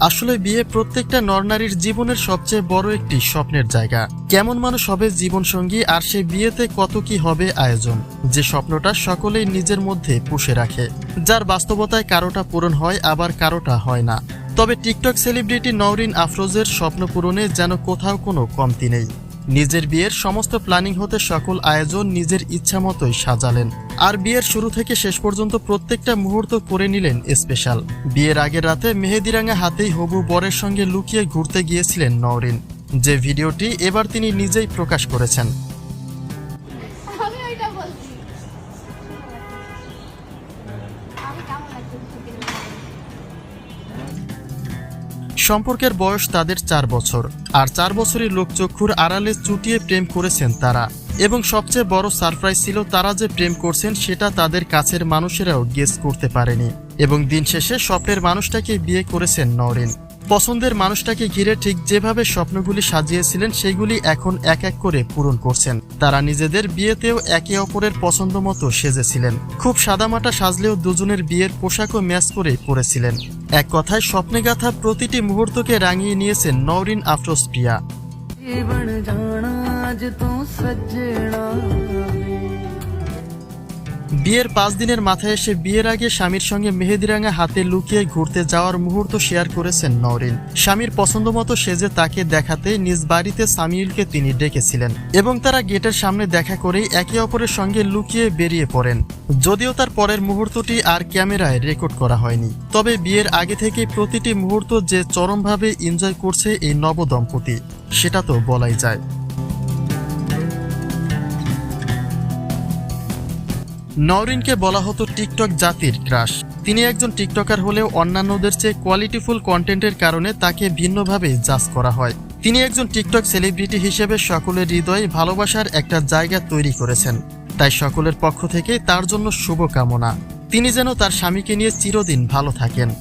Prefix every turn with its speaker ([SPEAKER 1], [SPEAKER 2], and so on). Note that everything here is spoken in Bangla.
[SPEAKER 1] আসলে বিয়ে প্রত্যেকটা নরনারীর জীবনের সবচেয়ে বড় একটি স্বপ্নের জায়গা। কেমন মানুষ হবে জীবনসঙ্গী আর সে বিয়েতে কত কি হবে আয়োজন, যে স্বপ্নটা সকলেই নিজের মধ্যে পুষে রাখে, যার বাস্তবতায় কারোটা পূরণ হয় আবার কারোটা হয় না। তবে টিকটক সেলিব্রিটি নওরিন আফরোজের স্বপ্ন পূরণে যেন কোথাও কোনো কমতি নেই। নিজের বিয়ের সমস্ত প্ল্যানিং হতে সকল আয়োজন নিজের ইচ্ছা মতোই সাজালেন। আর বিয়ের শুরু থেকে শেষ পর্যন্ত প্রত্যেকটা মুহূর্ত করে নিলেন স্পেশাল। বিয়ের আগের রাতে মেহেদিরাঙ্গা হাতেই হবু বরের সঙ্গে লুকিয়ে ঘুরতে গিয়েছিলেন নওরিন। যে ভিডিওটি এবার তিনি নিজেই প্রকাশ করেছেন।
[SPEAKER 2] আমি
[SPEAKER 1] সম্পর্কের বয়স তাদের চার বছর, আর চার বছরই লোকচক্ষুর আড়ালে চুটিয়ে প্রেম করেছেন তারা। এবং সবচেয়ে বড় সারপ্রাইজ ছিল তারা যে প্রেম করছেন সেটা তাদের কাছের মানুষেরাও গেস করতে পারেনি। এবং দিন শেষে স্বপ্নের মানুষটাকে বিয়ে করেছেন নরিন পছন্দের মানুষটাকে ঘিরে ঠিক যেভাবে স্বপ্নগুলি সাজিয়েছিলেন, সেগুলি এখন এক এক করে পূরণ করছেন। তারা নিজেদের বিয়েতেও একে অপরের পছন্দ মতো সেজেছিলেন। খুব সাদামাটা সাজলেও দুজনের বিয়ের পোশাকও ম্যাচ করে পরেছিলেন। এক কথায় স্বপ্নে গাথা প্রতিটি মুহূর্তকে রাঙিয়ে নিয়েছেন নওরিন আফরোজ প্রিয়া
[SPEAKER 3] জীবন জানা আজ তো সজ্জনা
[SPEAKER 1] বিয়ের পাঁচ দিনের মাথায় এসে বিয়ের আগে স্বামীর সঙ্গে মেহেদিরাঙ্গা হাতে লুকিয়ে ঘুরতে যাওয়ার মুহূর্ত শেয়ার করেছেন নওরিন। স্বামীর পছন্দ মতো সেজে তাকে দেখাতে নিজ বাড়িতে সামিউলকে তিনি ডেকেছিলেন এবং তারা গেটের সামনে দেখা করেই একে অপরের সঙ্গে লুকিয়ে বেরিয়ে পড়েন। যদিও তার পরের মুহূর্তটি আর ক্যামেরায় রেকর্ড করা হয়নি। তবে বিয়ের আগে থেকে প্রতিটি মুহূর্ত যে চরমভাবে এনজয় করছে এই নবদম্পতি, সেটা তো বলাই যায়। নওরিনকে বলা হতো টিকটক জাতির ক্রাশ। তিনি একজন টিকটকার হলেও অন্যান্যদের চেয়ে কোয়ালিটিফুল কন্টেন্টের কারণে তাকে ভিন্নভাবে জাজ করা হয়। তিনি একজন টিকটক সেলিব্রিটি হিসেবে সকলের হৃদয়ে ভালোবাসার একটা জায়গা তৈরি করেছেন। তাই সকলের পক্ষ থেকে তার জন্য শুভকামনা। তিনি যেন তার স্বামীকে নিয়ে চিরদিন ভালো থাকেন।